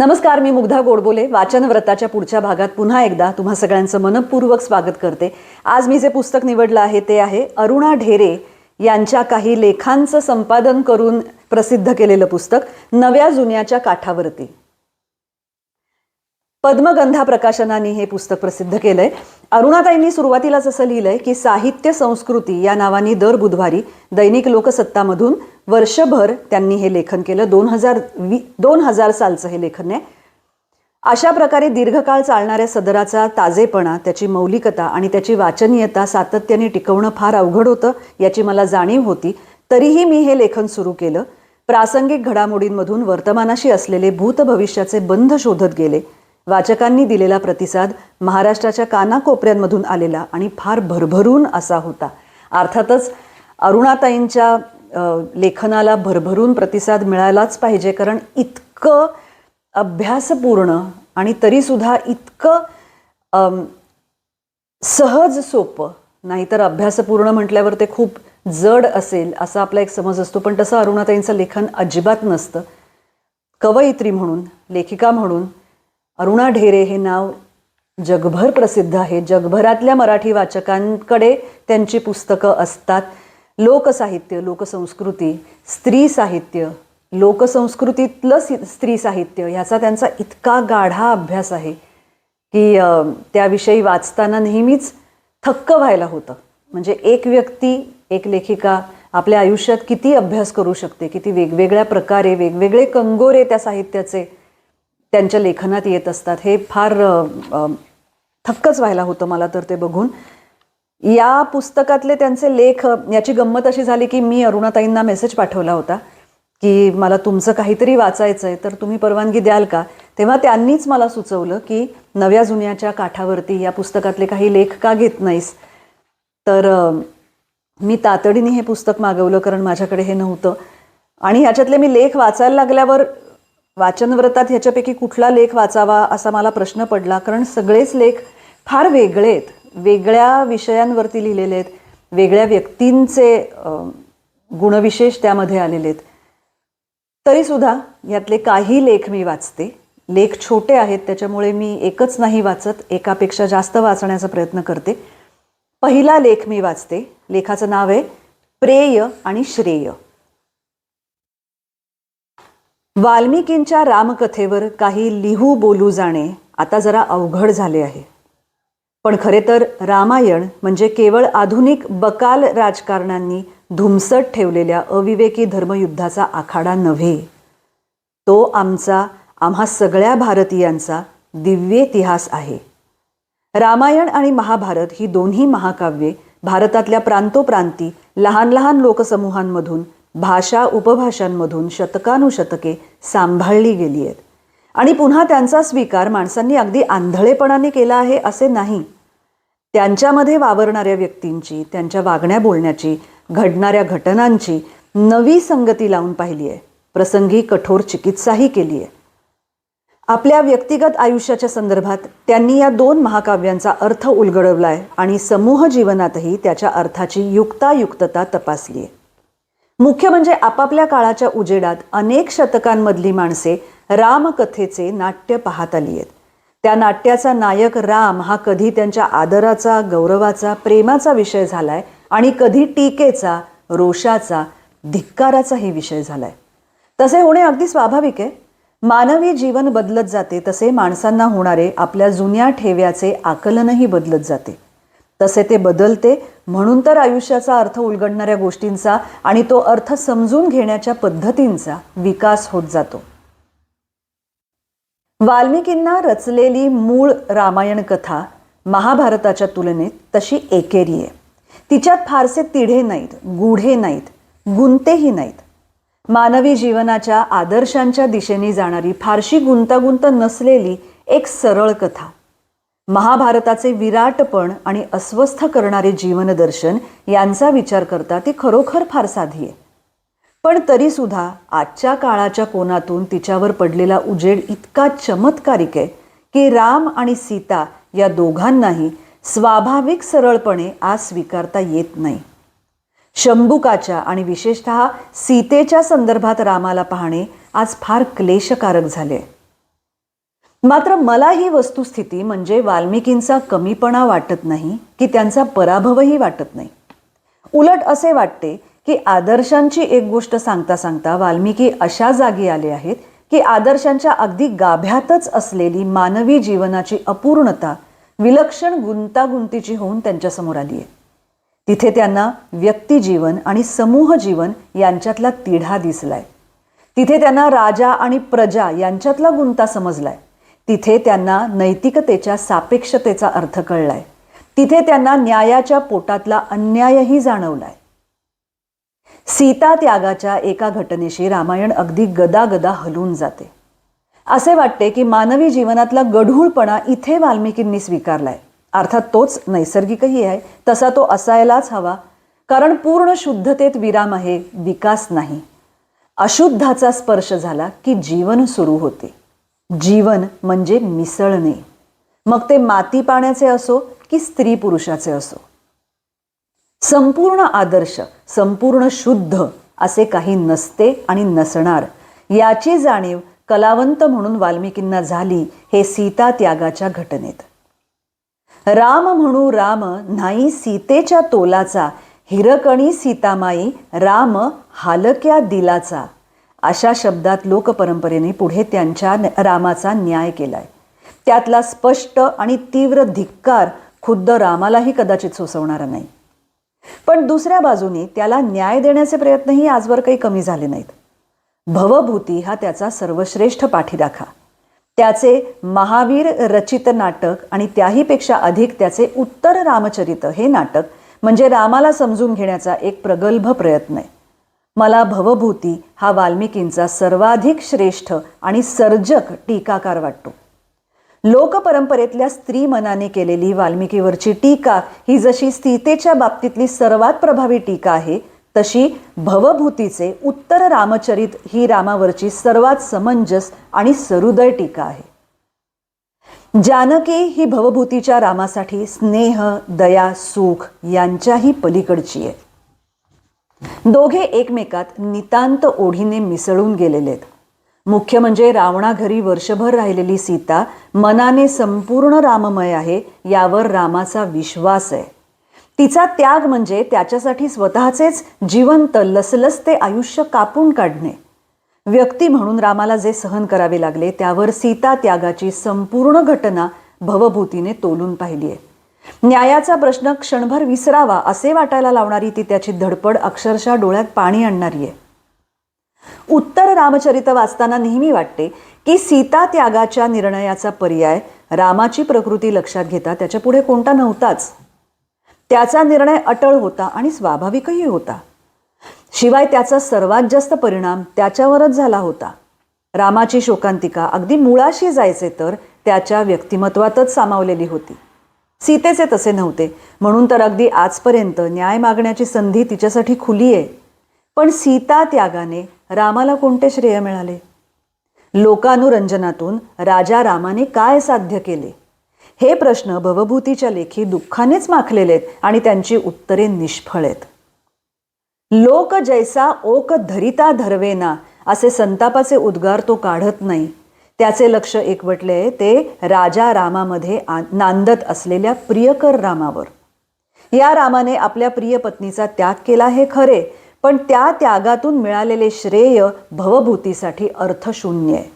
नमस्कार मी मुग्धा गोडबोले. वाचन व्रताच्या पुढच्या भागात पुन्हा एकदा तुम्हा सगळ्यांचं मनपूर्वक स्वागत करते. आज मी जे पुस्तक निवडलं आहे ते आहे अरुणा ढेरे यांच्या काही लेखांचं संपादन करून प्रसिद्ध केलेलं पुस्तक नव्या जुन्याच्या काठावरती. पद्मगंधा प्रकाशनाने हे पुस्तक प्रसिद्ध केलंय. अरुणाताईंनी सुरुवातीलाच असं लिहिलंय की साहित्य संस्कृती या नावाने दर बुधवारी दैनिक लोकसत्तामधून वर्षभर त्यांनी हे लेखन केलं. दोन हजार वी दोन हजार सालचं हे लेखन आहे. अशा प्रकारे दीर्घकाळ चालणाऱ्या सदराचा ताजेपणा त्याची मौलिकता आणि त्याची वाचनीयता सातत्याने टिकवणं फार अवघड होतं याची मला जाणीव होती. तरीही मी हे लेखन सुरू केलं. प्रासंगिक घडामोडींमधून वर्तमानाशी असलेले भूत भविष्याचे बंध शोधत गेले. वाचकांनी दिलेला प्रतिसाद महाराष्ट्राच्या कानाकोपऱ्यांमधून आलेला आणि फार भरभरून असा होता. अर्थातच अरुणाताईंच्या लेखनाला भरभरून प्रतिसाद मिळालाच पाहिजे कारण इतकं अभ्यासपूर्ण आणि तरीसुद्धा इतकं सहज सोपं नाहीतर अभ्यासपूर्ण म्हटल्यावर ते खूप जड असेल असा आपला एक समज असतो. पण तसं अरुणाताईंचं लेखन अजिबात नसतं. कवयित्री म्हणून लेखिका म्हणून अरुणा ढेरे हे नाव जगभर प्रसिद्ध आहे. जगभरातल्या मराठी वाचकांकडे त्यांची पुस्तकं असतात. लोकसाहित्य लोकसंस्कृती स्त्री साहित्य लोकसंस्कृतीतलं सि- स्त्री साहित्य ह्याचा त्यांचा इतका गाढा अभ्यास आहे की त्याविषयी वाचताना नेहमीच थक्क व्हायला होतं. म्हणजे एक व्यक्ती एक लेखिका आपल्या आयुष्यात किती अभ्यास करू शकते किती वेगवेगळ्या प्रकारे वेगवेगळे कंगोरे त्या साहित्याचे त्यांच्या लेखनात येत असतात हे फार थक्कच व्हायला होतं मला तर ते बघून. या पुस्तकातले त्यांचे लेख याची गंमत अशी झाली की मी अरुणाताईंना मेसेज पाठवला होता की मला तुमचं काहीतरी वाचायचं आहे तर तुम्ही परवानगी द्याल का? तेव्हा त्यांनीच मला सुचवलं की नव्या जुन्याच्या काठावरती या पुस्तकातले काही लेख का घेत नाहीस? तर मी तातडीने हे पुस्तक मागवलं कारण माझ्याकडे हे नव्हतं. आणि ह्याच्यातले मी लेख वाचायला लागल्यावर वाचनव्रतात ह्याच्यापैकी कुठला लेख वाचावा असा मला प्रश्न पडला कारण सगळेच लेख फार वेगळे आहेत. वेगळ्या विषयांवरती लिहिलेले आहेत. वेगळ्या व्यक्तींचे गुणविशेष त्यामध्ये आलेले आहेत. तरीसुद्धा यातले काही लेख मी वाचते. लेख छोटे आहेत त्याच्यामुळे मी एकच नाही वाचत एकापेक्षा जास्त वाचण्याचा प्रयत्न करते. पहिला लेख मी वाचते. लेखाचं नाव आहे प्रेय आणि श्रेय. वाल्मिकींच्या रामकथेवर काही लिहू बोलू जाणे आता जरा अवघड झाले आहे. पण खरे तर रामायण म्हणजे केवळ आधुनिक बकाल राजकारणांनी धुमसट ठेवलेल्या अविवेकी धर्मयुद्धाचा आखाडा नव्हे. तो आमचा आम्हा सगळ्या भारतीयांचा दिव्य इतिहास आहे. रामायण आणि महाभारत ही दोन्ही महाकाव्ये भारतातल्या प्रांतोप्रांती लहान लहान लोकसमूहांमधून भाषा उपभाषांमधून शतकानुशतके सांभाळली गेली आहेत. आणि पुन्हा त्यांचा स्वीकार माणसांनी अगदी आंधळेपणाने केला आहे असे नाही. त्यांच्यामध्ये वावरणाऱ्या व्यक्तींची त्यांच्या वागण्या बोलण्याची घडणाऱ्या घटनांची नवी संगती लावून पाहिली आहे. प्रसंगी कठोर चिकित्साही केली आहे. आपल्या व्यक्तिगत आयुष्याच्या संदर्भात त्यांनी या दोन महाकाव्यांचा अर्थ उलगडवलाय आणि समूह जीवनातही त्याच्या अर्थाची युक्तायुक्तता तपासली आहे मुख्य म्हणजे आपापल्या काळाच्या उजेडात अनेक शतकांमधली माणसे रामकथेचे नाट्य पाहत आली आहेत. त्या नाट्याचा नायक राम हा कधी त्यांच्या आदराचा गौरवाचा प्रेमाचा विषय झालाय आणि कधी टीकेचा रोषाचा धिक्काराचाही विषय झालाय. तसे होणे अगदी स्वाभाविक आहे. मानवी जीवन बदलत जाते तसे माणसांना होणारे आपल्या जुन्या ठेव्याचे आकलनही बदलत जाते. तसे ते बदलते. म्हणून तर आयुष्याचा अर्थ उलगडणाऱ्या गोष्टींचा आणि तो अर्थ समजून घेण्याच्या पद्धतींचा विकास होत जातो. वाल्मिकींना रचलेली मूळ रामायण कथा महाभारताच्या तुलनेत तशी एकेरी आहे. तिच्यात फारसे तिढे नाहीत गुढे नाहीत गुंतेही नाहीत. मानवी जीवनाच्या आदर्शांच्या दिशेने जाणारी फारशी गुंतागुंत नसलेली एक सरळ कथा. महाभारताचे विराटपण आणि अस्वस्थ करणारे जीवनदर्शन यांचा विचार करता ती खरोखर फार साधी आहे पण तरीसुद्धा आजच्या काळाच्या कोनातून तिच्यावर पडलेला उजेड इतका चमत्कारिक आहे की राम आणि सीता या दोघांनाही स्वाभाविक सरळपणे आज स्वीकारता येत नाही. शंभुकाच्या आणि विशेषतः सीतेच्या संदर्भात रामाला पाहणे आज फार क्लेशकारक झाले मात्र मला ही वस्तुस्थिती म्हणजे वाल्मिकींचा कमीपणा वाटत नाही की त्यांचा पराभवही वाटत नाही. उलट असे वाटते की आदर्शांची एक गोष्ट सांगता सांगता वाल्मिकी अशा जागी आले आहेत की आदर्शांच्या अगदी गाभ्यातच असलेली मानवी जीवनाची अपूर्णता विलक्षण गुंतागुंतीची होऊन त्यांच्यासमोर आली आहे. तिथे त्यांना व्यक्तिजीवन आणि समूह जीवन यांच्यातला तिढा दिसलाय. तिथे त्यांना राजा आणि प्रजा यांच्यातला गुंता समजलाय. तिथे त्यांना नैतिकतेच्या सापेक्षतेचा अर्थ कळलाय. तिथे त्यांना न्यायाच्या पोटातला अन्यायही जाणवलाय. सीता त्यागाच्या एका घटनेशी रामायण अगदी गदागदा हलून जाते. असे वाटते की मानवी जीवनातला गढूळपणा इथे वाल्मिकींनी स्वीकारलाय. अर्थात तोच नैसर्गिकही आहे तसा तो असायलाच हवा कारण पूर्ण शुद्धतेत विराम आहे विकास नाही. अशुद्धाचा स्पर्श झाला की जीवन सुरू होते. जीवन म्हणजे मिसळणे. मग ते माती पाण्याचे असो की स्त्री पुरुषाचे असो. संपूर्ण आदर्श संपूर्ण शुद्ध असे काही नसते आणि नसणार. याची जाणीव कलावंत म्हणून वाल्मिकींना झाली हे सीता त्यागाच्या घटनेत. राम म्हणू राम नाही सीतेच्या तोलाचा हिरकणी सीतामाई राम हालक्या दिलाचा. अशा शब्दात लोकपरंपरेने पुढे त्यांच्या रामाचा न्याय केलाय. त्यातला स्पष्ट आणि तीव्र धिक्कार खुद्द रामालाही कदाचित सोसवणारा नाही. पण दुसऱ्या बाजूने त्याला न्याय देण्याचे प्रयत्नही आजवर काही कमी झाले नाहीत. भवभूती हा त्याचा सर्वश्रेष्ठ पाठीराखा त्याचे महावीर रचित नाटक आणि त्याहीपेक्षा अधिक त्याचे उत्तर रामचरित हे नाटक म्हणजे रामाला समजून घेण्याचा एक प्रगल्भ प्रयत्न आहे. मला भवभूती हा वाल्मिकींचा सर्वाधिक श्रेष्ठ आणि सर्जक टीकाकार वाटतो. लोकपरंपरेतल्या स्त्री मनाने केलेली वाल्मिकीवरची टीका ही जशी सीतेच्या बाबतीतली सर्वात प्रभावी टीका आहे तशी भवभूतीचे उत्तर रामचरित ही रामावरची सर्वात समंजस आणि सरुदय टीका आहे. जानकी ही भवभूतीच्या रामासाठी स्नेह दया सुख यांच्याही पलीकडची आहे. दोघे एकमेकात नितांत ओढीने मिसळून गेलेले आहेत. मुख्य म्हणजे रावणा घरी वर्षभर राहिलेली सीता मनाने संपूर्ण राममय आहे यावर रामाचा विश्वास आहे. तिचा त्याग म्हणजे त्याच्यासाठी स्वतःचेच जिवंत लसलसते आयुष्य कापून काढणे. व्यक्ती म्हणून रामाला जे सहन करावे लागले त्यावर सीता त्यागाची संपूर्ण घटना भवभूतीने तोलून पाहिली आहे. न्यायाचा प्रश्न क्षणभर विसरावा असे वाटायला लावणारी ती त्याची धडपड अक्षरशः डोळ्यात पाणी आणणारी आहे. उत्तर रामचरित वाचताना नेहमी वाटते की सीता त्यागाच्या निर्णयाचा पर्याय रामाची प्रकृती लक्षात घेता त्याच्या पुढे कोणता नव्हताच. त्याचा निर्णय अटळ होता आणि स्वाभाविकही होता. शिवाय त्याचा सर्वात जास्त परिणाम त्याच्यावरच झाला होता. रामाची शोकांतिका अगदी मुळाशी जायचे तर त्याच्या व्यक्तिमत्वातच सामावलेली होती. सीतेचे तसे नव्हते. म्हणून तर अगदी आजपर्यंत न्याय मागण्याची संधी तिच्यासाठी खुली आहे पण सीता त्यागाने रामाला कोणते श्रेय मिळाले? लोकानुरंजनातून राजा रामाने काय साध्य केले? हे प्रश्न भवभूतीच्या लेखी दुःखानेच माखलेले आहेत आणि त्यांची उत्तरे निष्फळ आहेत. लोक जैसा ओक धरिता धरवेना असे संतापाचे उद्गार तो काढत नाही. त्याचे लक्ष एकवटले ते राजा रामामध्ये नांदत असलेल्या प्रियकर रामावर. या रामाने आपल्या प्रिय पत्नीचा त्याग केला हे खरे पण त्या त्यागातून मिळालेले श्रेय भवभूतीसाठी अर्थशून्य आहे.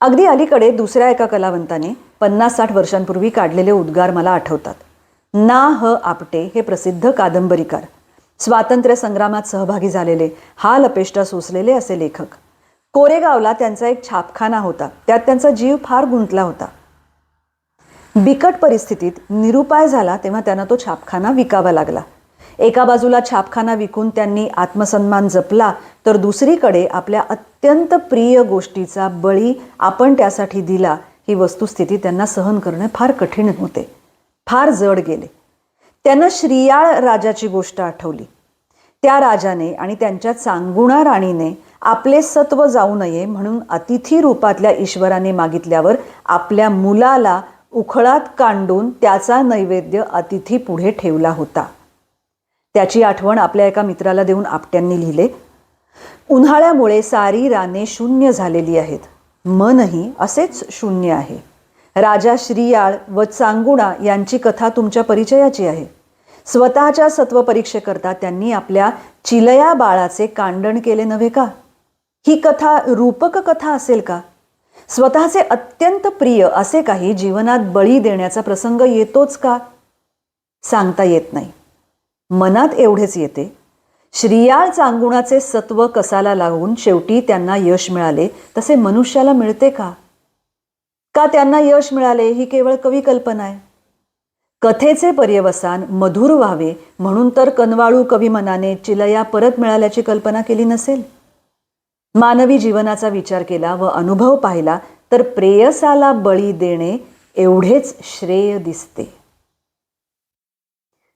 अगदी अलीकडे दुसऱ्या एका कलावंताने पन्नास साठ वर्षांपूर्वी काढलेले उद्गार मला आठवतात. ना ह आपटे हे प्रसिद्ध कादंबरीकार स्वातंत्र्य संग्रामात सहभागी झालेले हाल अपेष्टा सोसलेले असे लेखक. कोरेगावला त्यांचा एक छापखाना होता. त्यात त्यांचा जीव फार गुंतला होता. बिकट परिस्थितीत निरुपाय झाला तेव्हा त्यांना तो छापखाना विकावा लागला. एका बाजूला छापखाना विकून त्यांनी आत्मसन्मान जपला तर दुसरीकडे आपल्या अत्यंत प्रिय गोष्टीचा बळी आपण त्यासाठी दिला ही वस्तुस्थिती त्यांना सहन करणे फार कठीण होते. फार जड गेले. त्यांना श्रियाळ राजाची गोष्ट आठवली. त्या राजाने आणि त्यांच्या चांगुणा राणीने आपले सत्व जाऊ नये म्हणून अतिथी रूपातल्या ईश्वराने मागितल्यावर आपल्या मुलाला उखळात कांडून त्याचा नैवेद्य अतिथी पुढे ठेवला होता. त्याची आठवण आपल्या एका मित्राला देऊन आपट्यांनी लिहिले. उन्हाळ्यामुळे सारी राने शून्य झालेली आहेत. मनही असेच शून्य आहे. राजा श्रीयाळ व चांगुणा यांची कथा तुमच्या परिचयाची आहे. स्वतःच्या सत्व परीक्षेकरता त्यांनी आपल्या चिलया बाळाचे कांडण केले नव्हे का? ही कथा रूपक कथा असेल का? स्वतःचे अत्यंत प्रिय असे काही जीवनात बळी देण्याचा प्रसंग येतोच का? सांगता येत नाही. मनात एवढेच येते. श्रीयाळ चांगुणाचे सत्व कसाला लागून शेवटी त्यांना यश मिळाले तसे मनुष्याला मिळते का? का त्यांना यश मिळाले ही केवळ कवी कल्पना आहे? कथेचे पर्यवसान मधुर व्हावे म्हणून तर कनवाळू कवी मनाने चिलया परत मिळाल्याची कल्पना केली नसेल? मानवी जीवनाचा विचार केला व अनुभव पाहिला तर प्रेयसाला बळी देणे एवढेच श्रेय दिसते.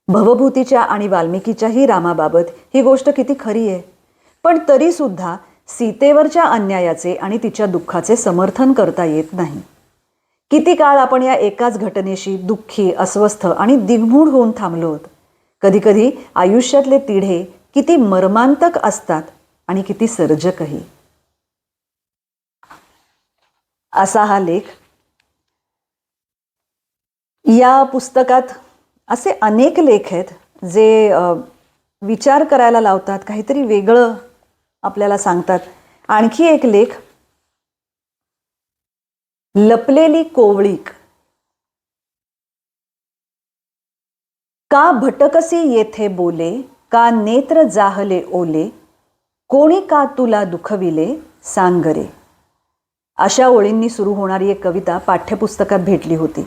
भवभूतीच्या आणि वाल्मिकीच्याही रामाबाबत ही गोष्ट किती खरी आहे. पण तरी सुद्धा सीतेवरच्या अन्यायाचे आणि तिच्या दुःखाचे समर्थन करता येत नाही. किती काळ आपण या एकाच घटनेशी दुःखी अस्वस्थ आणि दिग्मूढ होऊन थांबलो आहोत कधीकधी आयुष्यातले तिढे किती मर्मांतक असतात आणि किती सर्जकही. असा हा लेख या पुस्तकात असे अनेक लेख आहेत जे विचार करायला लावतात काहीतरी वेगळं आपल्याला सांगतात. आणखी एक लेख लपलेली कोवळीक. का भटकसी येथे बोले का नेत्र जाहले ओले कोणी का तुला दुखविले? सांगरे अशा ओळींनी सुरू होणारी एक कविता पाठ्यपुस्तकात भेटली होती.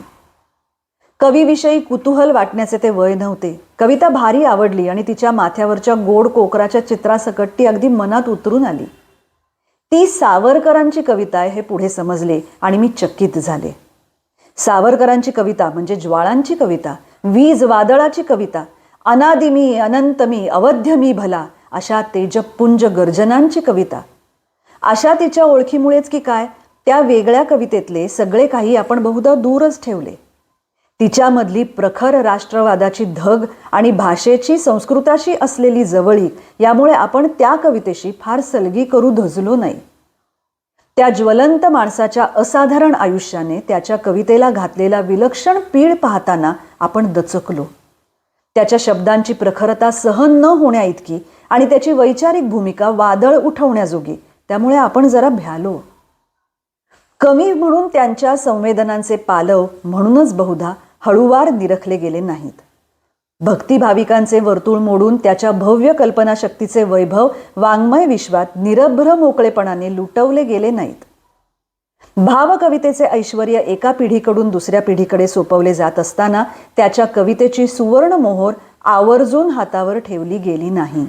कवीविषयी कुतूहल वाटण्याचे ते वय नव्हते. कविता भारी आवडली आणि तिच्या माथ्यावरच्या गोड कोकराच्या चित्रासकट ती अगदी मनात उतरून आली. ती सावरकरांची कविता आहे हे पुढे समजले आणि मी चकित झाले. सावरकरांची कविता म्हणजे ज्वाळांची कविता वीज वादळाची कविता अनादिमी अनंतमी अवध्यमी भला अशा तेजपुंज गर्जनांची कविता. अशा तिच्या ओळखीमुळेच की काय त्या वेगळ्या कवितेतले सगळे काही आपण बहुधा दूरच ठेवले. तिच्यामधली प्रखर राष्ट्रवादाची धग आणि भाषेची संस्कृताशी असलेली जवळीक यामुळे आपण त्या कवितेशी फार सलगी करू धजलो नाही. त्या ज्वलंत माणसाच्या असाधारण आयुष्याने त्याच्या कवितेला घातलेला विलक्षण पीळ पाहताना आपण दचकलो. त्याच्या शब्दांची प्रखरता सहन न होण्या इतकी आणि त्याची वैचारिक भूमिका वादळ उठवण्याजोगी. त्यामुळे आपण जरा भ्यालो. कवी म्हणून त्यांच्या संवेदनांचे पालव म्हणूनच बहुधा हळूवार निरखले गेले नाहीत. भक्ती भाविकांचे वर्तुळ मोडून त्याच्या भव्य कल्पनाशक्तीचे वैभव वाङ्मय विश्वात निरभ्र मोकळेपणाने लुटवले गेले नाहीत. भावकवितेचे ऐश्वर एका पिढीकडून दुसऱ्या पिढीकडे सोपवले जात असताना त्याच्या कवितेची सुवर्ण मोहोर आवर्जून हातावर ठेवली गेली नाही.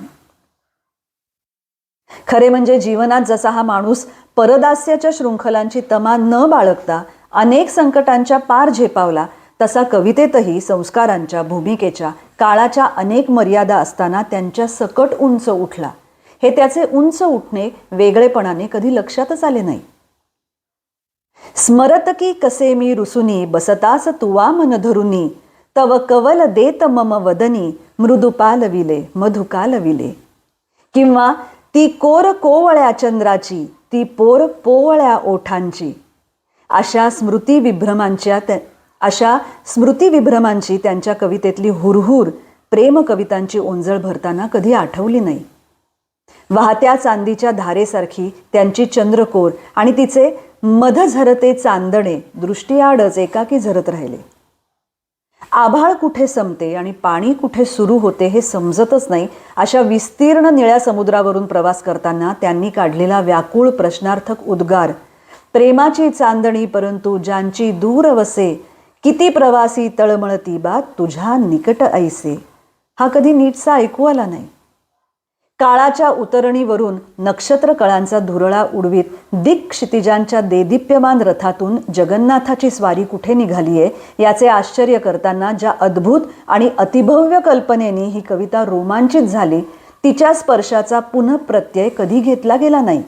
खरे म्हणजे जीवनात जसा हा माणूस परदास्याच्या शृंखलांची तमा न बाळगता अनेक संकटांच्या पार झेपावला तसा कवितेतही संस्कारांच्या भूमिकेच्या काळाच्या अनेक मर्यादा असताना त्यांच्या सकट उंच उठला. हे त्याचे उंच उठणे वेगळेपणाने कधी लक्षातच आले नाही. स्मरत की कसे मी रुसुनी बसतास तुवा मन धरुनी तव कवल देत मम वदनी मृदुपाल विले मधुकाल विले. किंवा ती कोर कोवळ्या चंद्राची ती पोर पोवळ्या ओठांची. अशा स्मृती विभ्रमांच्या त्या अशा स्मृती विभ्रमांची त्यांच्या कवितेतली हुरहुर प्रेम कवितांची ओंजळ भरताना कधी आठवली नाही. वाहत्या चांदीच्या धारेसारखी त्यांची चंद्रकोर आणि तिचे मध झरते चांदणे दृष्टीआडच एकाकी झरत राहिले. आभाळ कुठे संपते आणि पाणी कुठे सुरू होते हे समजतच नाही. अशा विस्तीर्ण निळ्या समुद्रावरून प्रवास करताना त्यांनी काढलेला व्याकुळ प्रश्नार्थक उद्गार. प्रेमाची चांदणी परंतु ज्यांची दूर वसे किती प्रवासी तळमळती बा तुझ्या निकट ऐसे. हा कधी नीटसा ऐकू आला नाही. काळाच्या उतरणीवरून नक्षत्र कळांचा धुरळा उडवीत दिक देदिप्यमान देदीप्यमान रथातून जगन्नाथाची स्वारी कुठे निघाली आहे याचे आश्चर्य करताना ज्या अद्भुत आणि अतिभव्य कल्पनेनी ही कविता रोमांचित झाली तिच्या स्पर्शाचा पुनःप्रत्यय कधी घेतला गेला नाही.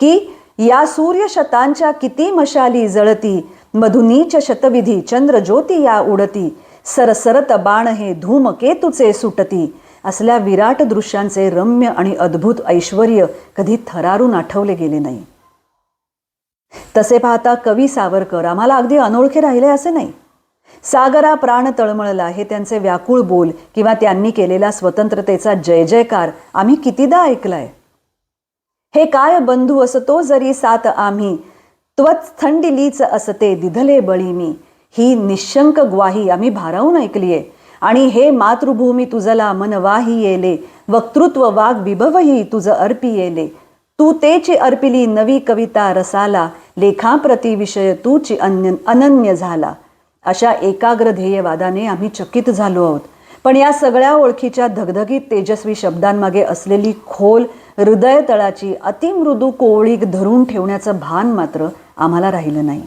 की या सूर्यशतांच्या किती मशाली जळती मधुनीच शतविधी चंद्रज्योती या उडती सरसरत बाण हे धूमकेतुचे सुटती असल्या विराट दृश्यांचे रम्य आणि अद्भुत ऐश्वर कधी थरारून आठवले गेले नाही. तसे पाहता कवी सावरकर आम्हाला अगदी अनोळखे राहिले असे नाही. सागरा प्राण तळमळला हे त्यांचे व्याकुळ बोल किंवा त्यांनी केलेला स्वतंत्रतेचा जय जयकार आम्ही कितीदा ऐकलाय. हे काय बंधू असतो जरी सात आम्ही त्वच थंडिलीच असते दिधले बळी मी. ही निशंक ग्वाही आम्ही भारावून ऐकलीये. आणि हे मातृभूमी तुझला मनवाही येले वक्तृत्व वाग विभवही तुझ अर्पी येले. तू तेची अर्पिली नवी कविता रसाला लेखाप्रती विषय तूची अन्य अनन्य झाला. अशा एकाग्र ध्येयवादाने आम्ही चकित झालो आहोत. पण या सगळ्या ओळखीच्या धगधगीत तेजस्वी शब्दांमागे असलेली खोल हृदयतळाची अतिमृदू कोवळीक धरून ठेवण्याचं भान मात्र आम्हाला राहिलं नाही.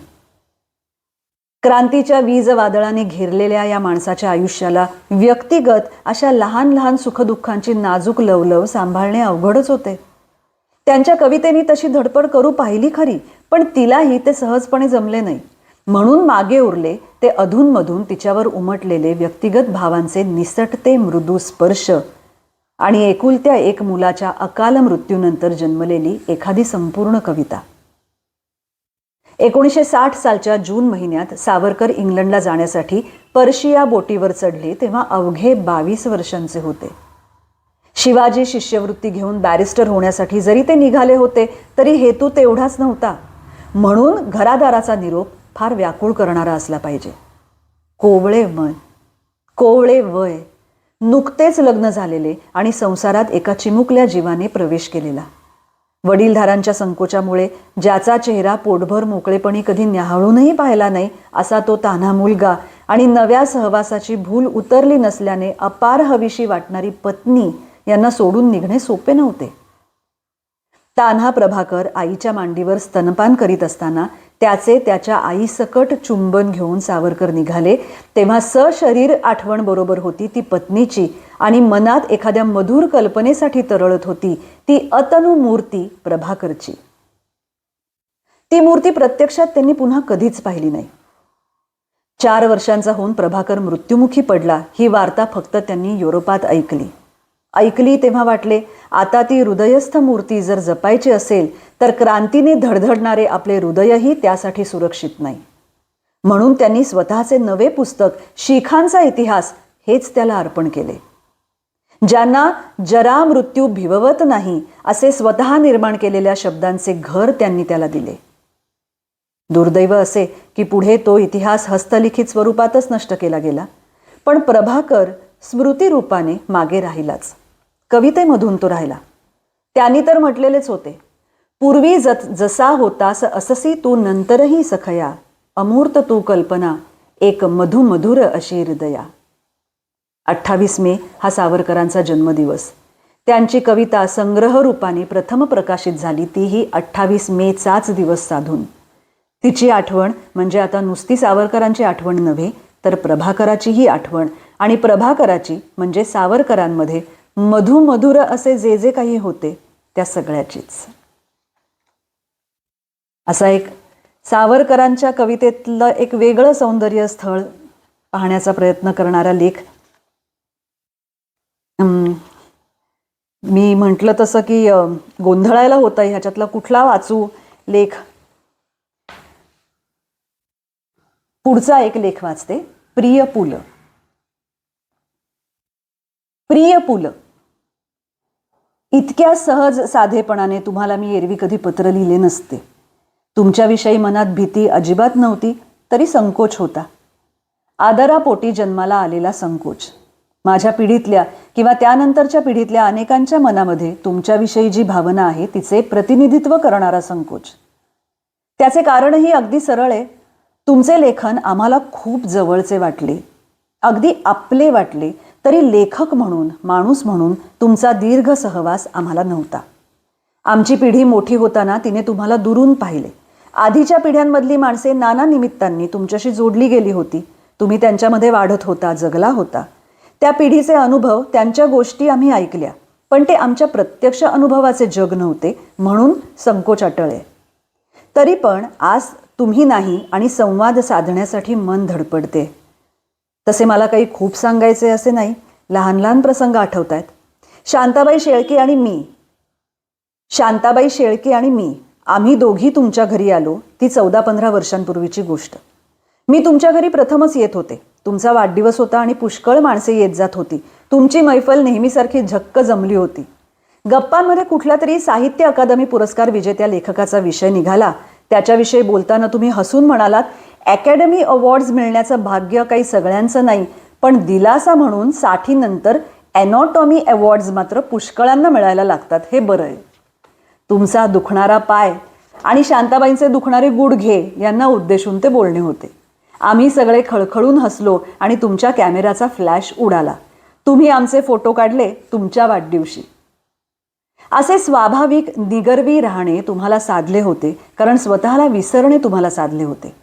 क्रांतीच्या वीज वादळाने घेरलेल्या या माणसाच्या आयुष्याला व्यक्तिगत अशा लहान लहान सुखदुःखांची नाजूक लवलव सांभाळणे अवघडच होते. त्यांच्या कवितेने तशी धडपड करू पाहिली खरी पण तिलाही ते सहजपणे जमले नाही. म्हणून मागे उरले ते अधूनमधून तिच्यावर उमटलेले व्यक्तिगत भावांचे निसटते मृदू स्पर्श आणि एकुलत्या एक मुलाच्या अकाल मृत्यूनंतर जन्मलेली एखादी संपूर्ण कविता. एकोणीसशे साठ सालच्या जून महिन्यात सावरकर इंग्लंडला जाण्यासाठी पर्शिया बोटीवर चढले तेव्हा अवघे बावीस वर्षांचे होते. शिवाजी शिष्यवृत्ती घेऊन बॅरिस्टर होण्यासाठी जरी ते निघाले होते तरी हेतू तेवढाच नव्हता. म्हणून घरादाराचा निरोप फार व्याकुळ करणारा असला पाहिजे. कोवळे मन कोवळे वय. नुकतेच लग्न झालेले आणि संसारात एका चिमुकल्या जीवाने प्रवेश केलेला. वडीलधारांच्या संकोचामुळे ज्याचा चेहरा पोटभर मोकळेपणी कधी न्याहाळूनही पाहिला नाही असा तो तान्हा मुलगा आणि नव्या सहवासाची भूल उतरली नसल्याने अपार हवीशी वाटणारी पत्नी यांना सोडून निघणे सोपे नव्हते. तान्हा प्रभाकर आईच्या मांडीवर स्तनपान करीत असताना त्याचे त्याच्या आईसकट चुंबन घेऊन सावरकर निघाले. तेव्हा सशरीर आठवण बरोबर होती ती पत्नीची. आणि मनात एखाद्या मधुर कल्पनेसाठी तरळत होती ती अतनु मूर्ती प्रभाकरची. ती मूर्ती प्रत्यक्षात त्यांनी पुन्हा कधीच पाहिली नाही. चार वर्षांचा होऊन प्रभाकर मृत्युमुखी पडला ही वार्ता फक्त त्यांनी युरोपात ऐकली. ऐकली तेव्हा वाटले आता ती हृदयस्थ मूर्ती जर जपायची असेल तर क्रांतीने धडधडणारे आपले हृदयही त्यासाठी सुरक्षित नाही. म्हणून त्यांनी स्वतःचे नवे पुस्तक शिखांचा इतिहास हेच त्याला अर्पण केले. ज्यांना जरा मृत्यू भिववत नाही असे स्वतः निर्माण केलेल्या शब्दांचे घर त्यांनी त्याला दिले. दुर्दैव असे की पुढे तो इतिहास हस्तलिखित स्वरूपातच नष्ट केला गेला पण प्रभाकर स्मृतिरूपाने मागे राहिलाच. कवितेमधून तो राहिला. त्यांनी तर म्हटलेलेच होते पूर्वी जत जसा होतास अससी तू नंतरही सखया अमूर्त तू कल्पना एक मधुमधुर अशी हृदया अठ्ठावीस मे हा सावरकरांचा जन्मदिवस. त्यांची कविता संग्रह रूपाने प्रथम प्रकाशित झाली तीही अठ्ठावीस मेचाच दिवस साधून. तिची आठवण म्हणजे आता नुसती सावरकरांची आठवण नव्हे तर प्रभाकराचीही आठवण. आणि प्रभाकराची म्हणजे सावरकरांमध्ये मधुमधुर असे जे जे काही होते त्या सगळ्याचीच. असा एक सावरकरांच्या कवितेतलं एक वेगळं सौंदर्य स्थळ पाहण्याचा प्रयत्न करणारा लेख. मी म्हटलं तसं की गोंधळायला होतं ह्याच्यातला कुठला वाचू लेख? पुढचा एक लेख वाचते प्रिय पुल. प्रिय पुल. इतक्या सहज साधेपणाने तुम्हाला मी एरवी कधी पत्र लिहिले नसते. तुमच्याविषयी मनात भीती अजिबात नव्हती तरी संकोच होता. आदरापोटी जन्माला आलेला संकोच. माझ्या पिढीतल्या किंवा त्यानंतरच्या पिढीतल्या अनेकांच्या मनामध्ये तुमच्याविषयी जी भावना आहे तिचे प्रतिनिधित्व करणारा संकोच. त्याचे कारणही अगदी सरळ आहे. तुमचे लेखन आम्हाला खूप जवळचे वाटले. अगदी आपले वाटले. तरी लेखक म्हणून माणूस म्हणून तुमचा दीर्घ सहवास आम्हाला नव्हता. आमची पिढी मोठी होताना तिने तुम्हाला दुरून पाहिले. आधीच्या पिढ्यांमधली माणसे नाना निमित्तांनी तुमच्याशी जोडली गेली होती. तुम्ही त्यांच्यामध्ये वाढत होता जगला होता. त्या पिढीचे अनुभव त्यांच्या गोष्टी आम्ही ऐकल्या. पण ते आमच्या प्रत्यक्ष अनुभवाचे जग नव्हते म्हणून संकोच अटळे तरी पण आज तुम्ही नाही आणि संवाद साधण्यासाठी मन धडपडते. तसे मला काही खूप सांगायचे असे नाही. लहान लहान प्रसंग आठवत आहेत शांताबाई शेळके आणि मी. शांताबाई शेळके आणि मी. आम्ही दोघी तुमच्या घरी आलो. ती चौदा पंधरा वर्षांपूर्वीची गोष्ट. मी तुमच्या घरी प्रथमच येत होते. तुमचा वाढदिवस होता आणि पुष्कळ माणसे येत जात होती. तुमची मैफल नेहमीसारखी झक्क जमली होती. गप्पांमध्ये कुठला तरी साहित्य अकादमी पुरस्कार विजेत्या लेखकाचा विषय निघाला. त्याच्याविषयी बोलताना तुम्ही हसून म्हणालात अकॅडमी अवॉर्ड्स मिळण्याचं भाग्य काही सगळ्यांचं नाही पण दिलासा म्हणून साठीनंतर ॲनॉटॉमी अवॉर्ड्स मात्र पुष्कळांना मिळायला लागतात हे बरं आहे. तुमचा दुखणारा पाय आणि शांताबाईंचे दुखणारे गुडघे यांना उद्देशून ते बोलणे होते. आम्ही सगळे खळखळून हसलो आणि तुमच्या कॅमेराचा फ्लॅश उडाला. तुम्ही आमचे फोटो काढले तुमच्या वाढदिवशी. असे स्वाभाविक निगर्वी राहणे तुम्हाला साधले होते कारण स्वतःला विसरणे तुम्हाला साधले होते.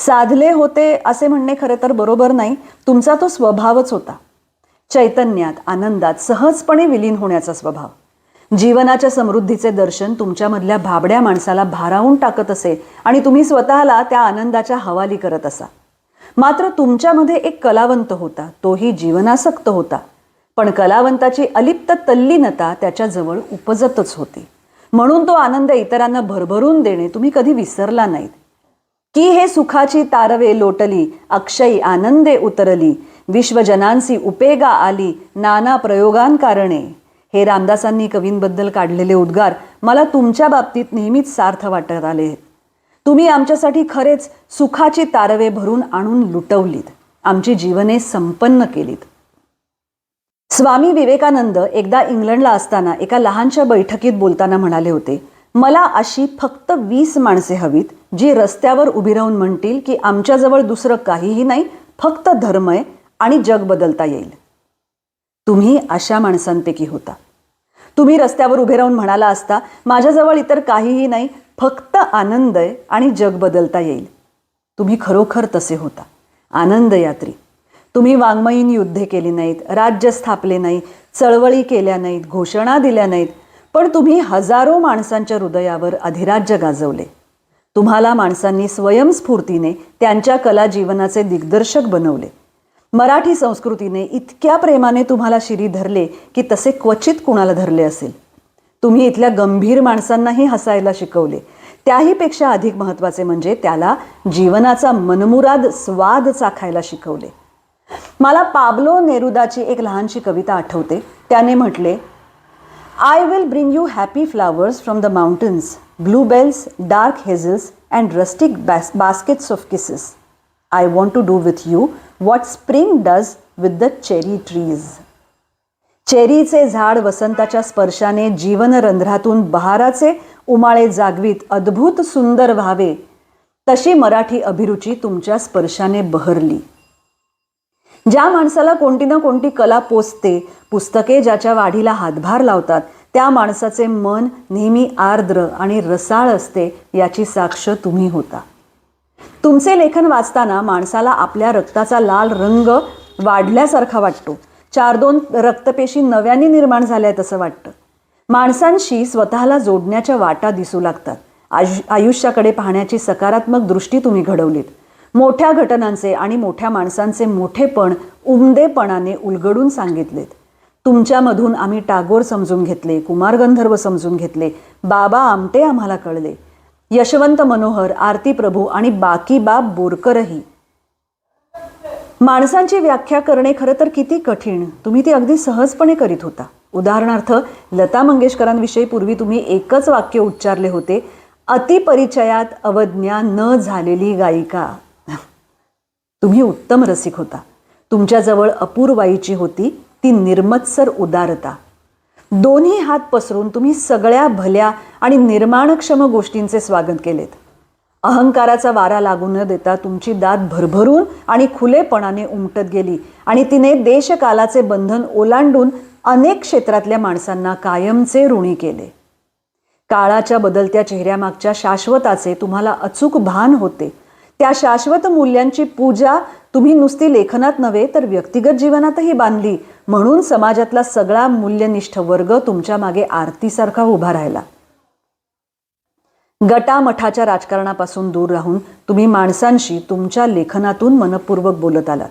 साधले होते असे म्हणणे खरे तर बरोबर नाही. तुमचा तो स्वभावच होता. चैतन्यात आनंदात सहजपणे विलीन होण्याचा स्वभाव. जीवनाच्या समृद्धीचे दर्शन तुमच्यामधल्या भाबड्या माणसाला भारावून टाकत असे आणि तुम्ही स्वतःला त्या आनंदाच्या हवाली करत असा. मात्र तुमच्यामध्ये एक कलावंत होता. तोही जीवनासक्त होता. पण कलावंताची अलिप्त तल्लीनता त्याच्याजवळ उपजतच होती. म्हणून तो आनंद इतरांना भरभरून देणे तुम्ही कधी विसरला नाहीत. की हे सुखाची तारवे लोटली अक्षयी आनंदे उतरली विश्वजनांसी उपेगा आली नाना प्रयोगांकारणे. हे रामदासांनी कवींबद्दल काढलेले उद्गार मला तुमच्या बाबतीत नेहमीच सार्थ वाटत आले. आहेत तुम्ही आमच्यासाठी खरेच सुखाची तारवे भरून आणून लुटवलीत. आमची जीवने संपन्न केलीत. स्वामी विवेकानंद एकदा इंग्लंडला असताना एका लहानशा बैठकीत बोलताना म्हणाले होते मला अशी फक्त वीस माणसे हवीत जी रस्त्यावर उभी राहून म्हणतील की आमच्याजवळ दुसरं काहीही नाही फक्त धर्म आहे आणि जग बदलता येईल. तुम्ही अशा माणसांपैकी होता. तुम्ही रस्त्यावर उभे राहून म्हणाला असता माझ्याजवळ इतर काहीही नाही फक्त आनंद आहे आणि जग बदलता येईल. तुम्ही खरोखर तसे होता. आनंद यात्री. तुम्ही वाङ्मयीन युद्धे केली नाहीत राज्य स्थापले नाही चळवळी केल्या नाहीत घोषणा दिल्या नाहीत पण तुम्ही हजारो माणसांच्या हृदयावर अधिराज्य गाजवले. तुम्हाला माणसांनी स्वयंस्फूर्तीने त्यांच्या कला जीवनाचे दिग्दर्शक बनवले. मराठी संस्कृतीने इतक्या प्रेमाने तुम्हाला शिरी धरले की तसे क्वचित कुणाला धरले असेल. तुम्ही इथल्या गंभीर माणसांनाही हसायला शिकवले. त्याहीपेक्षा अधिक महत्त्वाचे म्हणजे त्याला जीवनाचा मनमुराद स्वाद चाखायला शिकवले. मला पाब्लो नेरुदाची एक लहानशी कविता आठवते. त्याने म्हटले I will bring you happy flowers from the mountains bluebells dark hazels and rustic base baskets of kisses I want to do with you what spring does with the cherry trees चेरीचे झाड वसंताच्या स्पर्शाने जीवनरंध्रातून बहाराचे उमाळे जागवीत अद्भुत सुंदर व्हावे. तशी मराठी अभिरुची तुमच्या स्पर्शाने बहरली. ज्या माणसाला कोणती ना कोणती कला पोचते पुस्तके ज्याच्या वाढीला हातभार लावतात त्या माणसाचे मन नेहमी आर्द्र आणि रसाळ असते याची साक्ष तुम्ही होता. तुमचे लेखन वाचताना माणसाला आपल्या रक्ताचा लाल रंग वाढल्यासारखा वाटतो. चार दोन रक्तपेशी नव्याने निर्माण झाल्या आहेत असं वाटतं. माणसांशी स्वतःला जोडण्याच्या वाटा दिसू लागतात. आयु आयुष्याकडे पाहण्याची सकारात्मक दृष्टी तुम्ही घडवलीत. मोठ्या घटनांचे आणि मोठ्या माणसांचे मोठेपण उमदेपणाने उलगडून सांगितलेत. तुमच्यामधून आम्ही टागोर समजून घेतले कुमार गंधर्व समजून घेतले बाबा आमटे आम्हाला कळले. यशवंत मनोहर आरती प्रभू आणि बाकी बाब बोरकरही. माणसांची व्याख्या करणे खरं तर किती कठीण तुम्ही ती अगदी सहजपणे करीत होता. उदाहरणार्थ लता मंगेशकरांविषयी पूर्वी तुम्ही एकच वाक्य उच्चारले होते अतिपरिचयात अवज्ञा न झालेली गायिका. तुम्ही उत्तम रसिक होता. तुमच्याजवळ अपूर्वाईची होती ती निर्मत्सर उदारता. दोन्ही हात पसरून तुम्ही सगळ्या भल्या आणि निर्माणक्षम गोष्टींचे स्वागत केलेत. अहंकाराचा वारा लागू न देता तुमची दात भरभरून आणि खुलेपणाने उमटत गेली आणि तिने देशकालाचे बंधन ओलांडून अनेक क्षेत्रातल्या माणसांना कायमचे ऋणी केले. काळाच्या बदलत्या चेहऱ्यामागच्या शाश्वताचे तुम्हाला अचूक भान होते. त्या शाश्वत मूल्यांची पूजा तुम्ही नुसती लेखनात नव्हे तर व्यक्तिगत जीवनातही बांधली. म्हणून समाजातला सगळा मूल्यनिष्ठ वर्ग तुमच्या मागे आरतीसारखा उभा राहिला. गटामठाच्या राजकारणापासून दूर राहून तुम्ही माणसांशी तुमच्या लेखनातून मनपूर्वक बोलत आलात.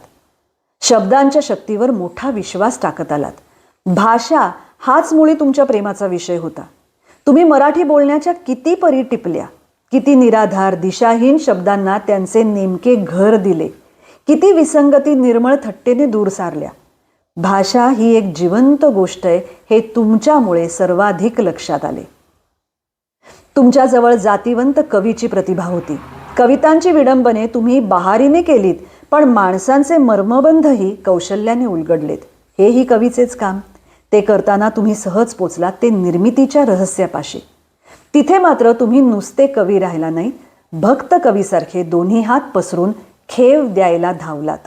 शब्दांच्या शक्तीवर मोठा विश्वास टाकत आलात. भाषा हाच मुळी तुमच्या प्रेमाचा विषय होता. तुम्ही मराठी बोलण्याच्या किती परी टिपल्या. किती निराधार दिशाहीन शब्दांना त्यांचे नेमके घर दिले. किती विसंगती निर्मळ थट्टेने दूर सारल्या. भाषा ही एक जिवंत गोष्ट आहे हे तुमच्यामुळे सर्वाधिक लक्षात आले. तुमच्याजवळ जातीवंत कवीची प्रतिभा होती. कवितांची विडंबने तुम्ही बहारीने केलीत पण माणसांचे मर्मबंधही कौशल्याने उलगडलेत. हेही कवीचेच काम. ते करताना तुम्ही सहज पोचलात ते निर्मितीच्या रहस्यापाशी. तिथे मात्र तुम्ही नुसते कवी राहिला नाही भक्त कवीसारखे दोन्ही हात पसरून खेव द्यायला धावलात.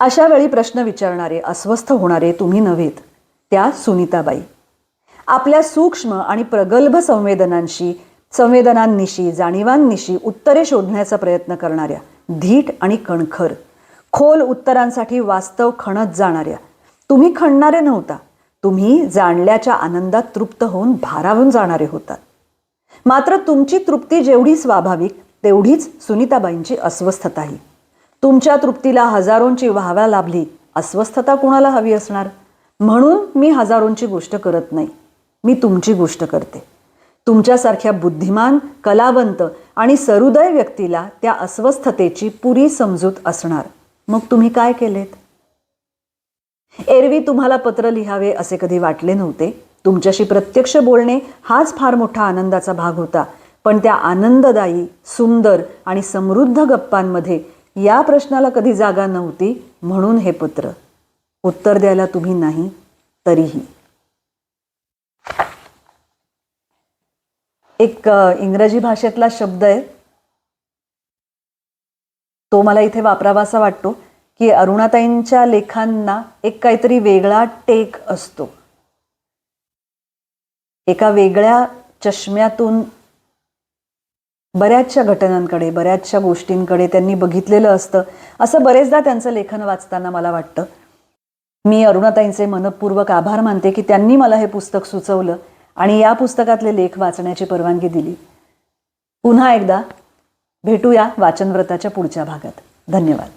अशा वेळी प्रश्न विचारणारे अस्वस्थ होणारे तुम्ही नव्हेत त्या सुनीताबाई. आपल्या सूक्ष्म आणि प्रगल्भ संवेदनांशी संवेदनांनिशी जाणीवांनिशी उत्तरे शोधण्याचा प्रयत्न करणाऱ्या धीट आणि कणखर खोल उत्तरांसाठी वास्तव खणत जाणाऱ्या तुम्ही खणणारे नव्हता. तुम्ही जाणल्याच्या आनंदात तृप्त होऊन भारावून जाणारे होतात. मात्र तुमची तृप्ती जेवढी स्वाभाविक तेवढीच सुनीताबाईंची अस्वस्थताही तुमच्या तृप्तीला हजारोंची वाहवा लाभली अस्वस्थता कुणाला हवी असणार? म्हणून मी हजारोंची गोष्ट करत नाही. मी तुमची गोष्ट करते. तुमच्यासारख्या बुद्धिमान कलावंत आणि सरुदय व्यक्तीला त्या अस्वस्थतेची पुरी समजूत असणार. मग तुम्ही काय केलेत? एरवी तुम्हाला पत्र लिहावे असे कधी वाटले नव्हते? तुमच्याशी प्रत्यक्ष बोलणे हाच फार मोठा आनंदाचा भाग होता. पण त्या आनंददायी सुंदर आणि समृद्ध गप्पांमध्ये या प्रश्नाला कधी जागा नव्हती म्हणून हे पत्र. उत्तर द्यायला तुम्ही नाही तरीही. एक इंग्रजी भाषेतला शब्द आहे. तो मला इथे वापरावासा वाटतो. की अरुणाताईंच्या लेखांना एक काहीतरी वेगळा टेक असतो. एका वेगळ्या चष्म्यातून बऱ्याचशा घटनांकडे बऱ्याचशा गोष्टींकडे त्यांनी बघितलेलं असतं. असं बरेचदा त्यांचं लेखन वाचताना मला वाटतं. मी अरुणाताईंचे मनपूर्वक आभार मानते की त्यांनी मला हे पुस्तक सुचवलं आणि या पुस्तकातले लेख वाचण्याची परवानगी दिली. पुन्हा एकदा भेटूया वाचनव्रताच्या पुढच्या भागात. धन्यवाद.